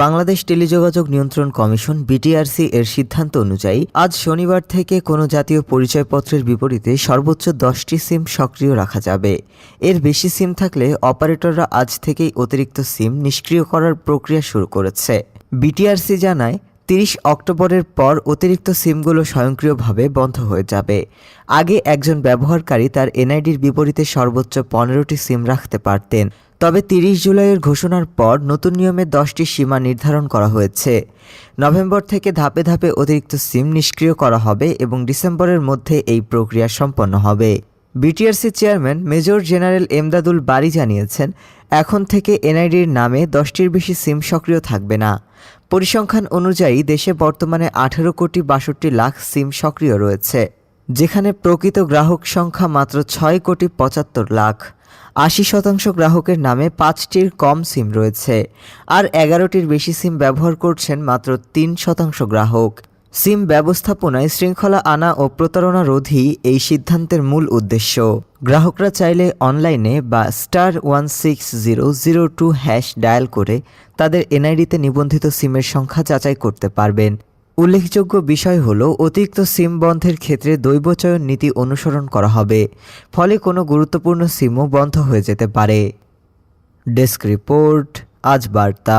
বাংলাদেশ টেলিযোগাযোগ নিয়ন্ত্রণ commission, BTRC এর সিদ্ধান্ত অনুযায়ী আজ শনিবার থেকে কোনো জাতীয় পরিচয়পত্রের বিপরীতে সর্বোচ্চ দশটি সিম সক্রিয় রাখা যাবে। এর বেশি সিম থাকলে অপারেটররা আজ থেকেই অতিরিক্ত সিম নিষ্ক্রিয় করার প্রক্রিয়া শুরু করেছে। বিটিআরসি জানায় তিরিশ অক্টোবরের পর অতিরিক্ত সিমগুলো স্বয়ংক্রিয়ভাবে বন্ধ হয়ে যাবে। আগে একজন ব্যবহারকারী তার এনআইডির বিপরীতে সর্বোচ্চ পনেরোটি সিম রাখতে পারতেন। তবে তিরিশ জুলাইয়ের ঘোষণার পর নতুন নিয়মে দশটি সীমা নির্ধারণ করা হয়েছে। নভেম্বর থেকে ধাপে ধাপে অতিরিক্ত সিম নিষ্ক্রিয় করা হবে এবং ডিসেম্বরের মধ্যে এই প্রক্রিয়া সম্পন্ন হবে। BTRC chairman major general Emdadul Bari জানিয়েছেন, এখন থেকে এনআইডির নামে দশটির বেশি সিম সক্রিয় থাকবে না। পরিসংখ্যান অনুযায়ী দেশে বর্তমানে আঠেরো কোটি বাষট্টি লাখ সিম সক্রিয় রয়েছে, যেখানে প্রকৃত গ্রাহক সংখ্যা মাত্র ছয় কোটি পঁচাত্তর লাখ। আশি শতাংশ গ্রাহকের নামে পাঁচটির কম সিম রয়েছে, আর এগারোটির বেশি সিম ব্যবহার করছেন মাত্র তিন শতাংশ গ্রাহক। সিম ব্যবস্থাপনায় শৃঙ্খলা আনা ও প্রতারণা রোধই এই সিদ্ধান্তের মূল উদ্দেশ্য। গ্রাহকরা চাইলে অনলাইনে বা star one six zero zero two hash dial করে তাদের এনআইডিতে নিবন্ধিত সিমের সংখ্যা যাচাই করতে পারবেন। উল্লেখযোগ্য বিষয় হল, অতিরিক্ত সিম বন্ধের ক্ষেত্রে দৈবচয়ন নীতি অনুসরণ করা হবে, ফলে কোনো গুরুত্বপূর্ণ সিমও বন্ধ হয়ে যেতে পারে। ডেস্ক রিপোর্ট, আজ বার্তা।